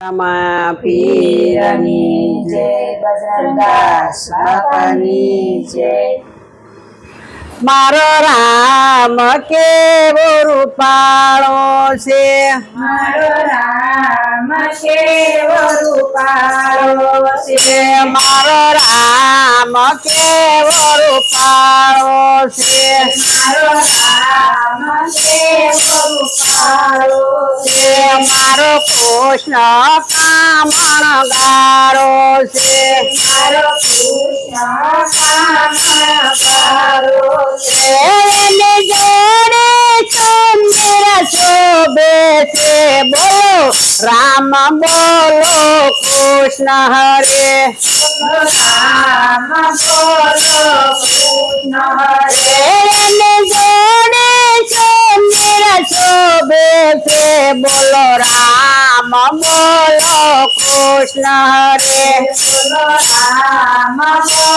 રામા પીરની જય બજરંગદાસ બાપાની જય મારો રામ કેવો રૂપાળો છે? મારો રામ કેવો રૂપાળો છે છે. મારો રામ કેવો રૂપાળો છે. મારો રામ કેવો રૂપાળો છે. મારો કૃષ્ણ કામણ ગારો છે. મારો કૃષ્ણ કામણગારો নাম বলো কৃষ্ণহরে নাম বলো কৃষ্ণহরে জোরে চন্দ্রা সে বলো রাম বলো কৃষ্ণহরে রাম বলো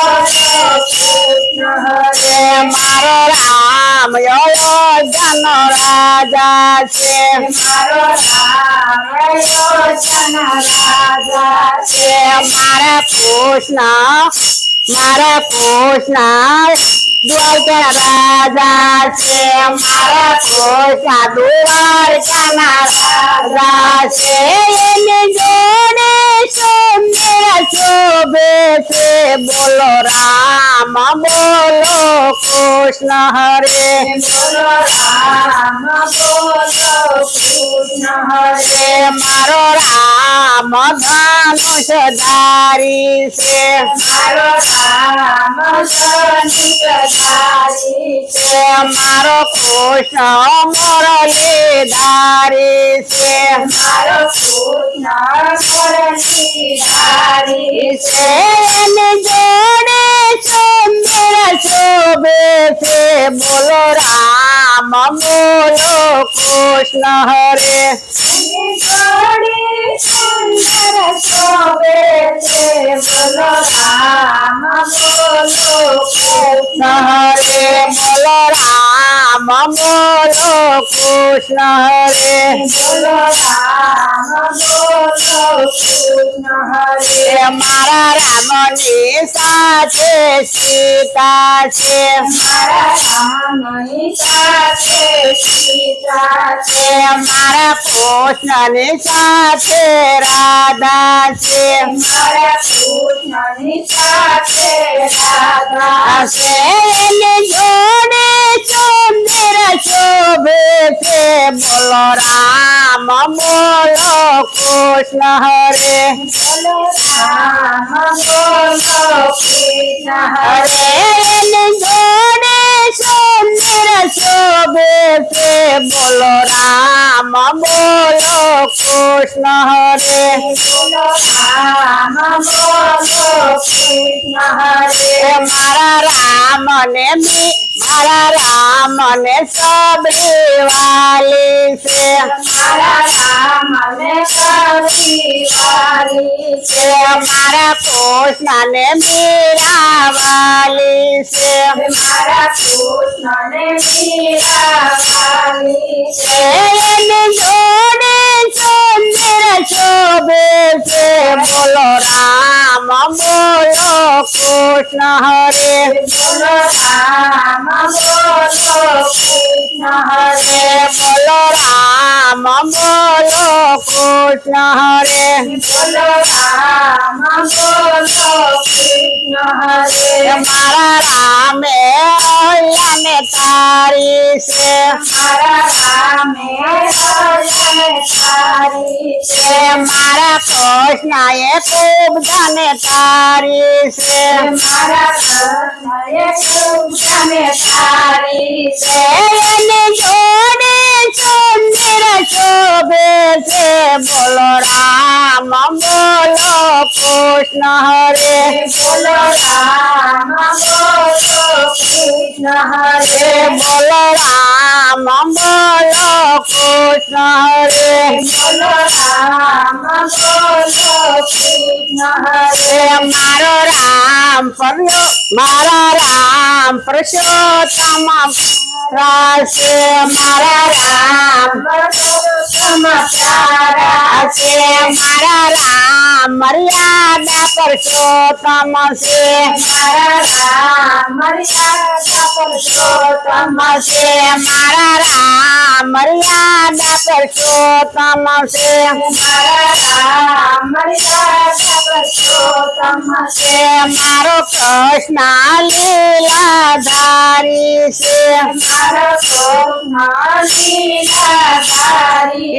মারো রাম জন রাজা সে রাম મારા પોષના મારા પોષના દ્વારકા રાજા છે. મારા કૃષ્ણ દ્વારકા રાજા છે. એને જોડે સુંદર છે হবে সে বলো রাম, বলো কৃষ্ণ হরে মারো রাম, ধনুষ দারি সে মারো রাম, ধনুষ দারি से हमारो कृष्ण मरले दारे से हमारो कृष्ण मरले दारे से जोड़े सुंदर शोभे से बोलो राम बोलो कृष्ण हरे કૃષ્ણ હરે બોલો રામ બોલો કૃષ્ણ હરે મારા રામની સાથે સીતા છે મારા રામની સાથે સીતા છે મારા કૃષ્ણની સાથે રાધા છે મારા કૃષ્ણની સાથે રાધા છે कृष्ण हरे बोलो राम, बोलो कृष्ण हरे। हरे मारा राम ने भी मारा राम ने सब वाले से। मारा राम ने वाली से हमारा पोषण मेरा वाली से हमारा पोषण मेरा वाली से जोड़े चंद्र शोभे से बोलो राम बोलो कृष्ण हरे बोलो राम बोलो कृष्ण हरे રામ બોલો કૃષ્ણ હરે બોલો રામ બોલો કૃષ્ણ હરે બોલો રામ બોલો કૃષ્ણ હરે મારા રામે અલ્લાને તારી છે મારા રામે હરે તારી છે છે મારા કૃષ્ણ એ ખૂબ ધને તારી છે મારા કૃષ્ણએ કૃષ્ણને તારી છે એને જોડે સુંદર શોભે છે বেশে বলরাম বল কৃষ্ণ হরে বলরাম বল কৃষ্ণ হরে বলরাম বল কৃষ্ণ হরে મારો રામ પરનો મારા રામ પુરુષોત્તમ રાશે મારા રામ પુરુષોત્તમ नमस्कार से हमारा राम मर्यादा पुरुषोत्तम से हमारा राम मर्यादा पुरुषोत्तम से हमारा राम मर्यादा पुरुषोत्तम से हमारा राम मर्यादा पुरुषोत्तम से मारो हमारो कृष्ण लीलाधारी से। मारो हमारो कृष्ण लीलाधारी।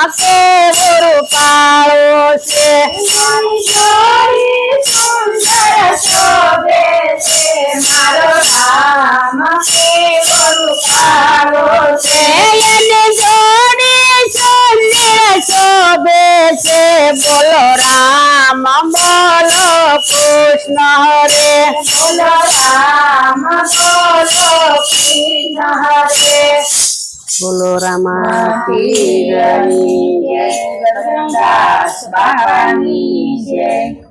আছে গরু পারসে সুন্দর শোভেছে মারো রাম গরু পারসে জোরে সুন্দর শোভেছে রে বলো রাম কৃষ্ণ রে બોલો રામા પીરની જય. બાબાની જય.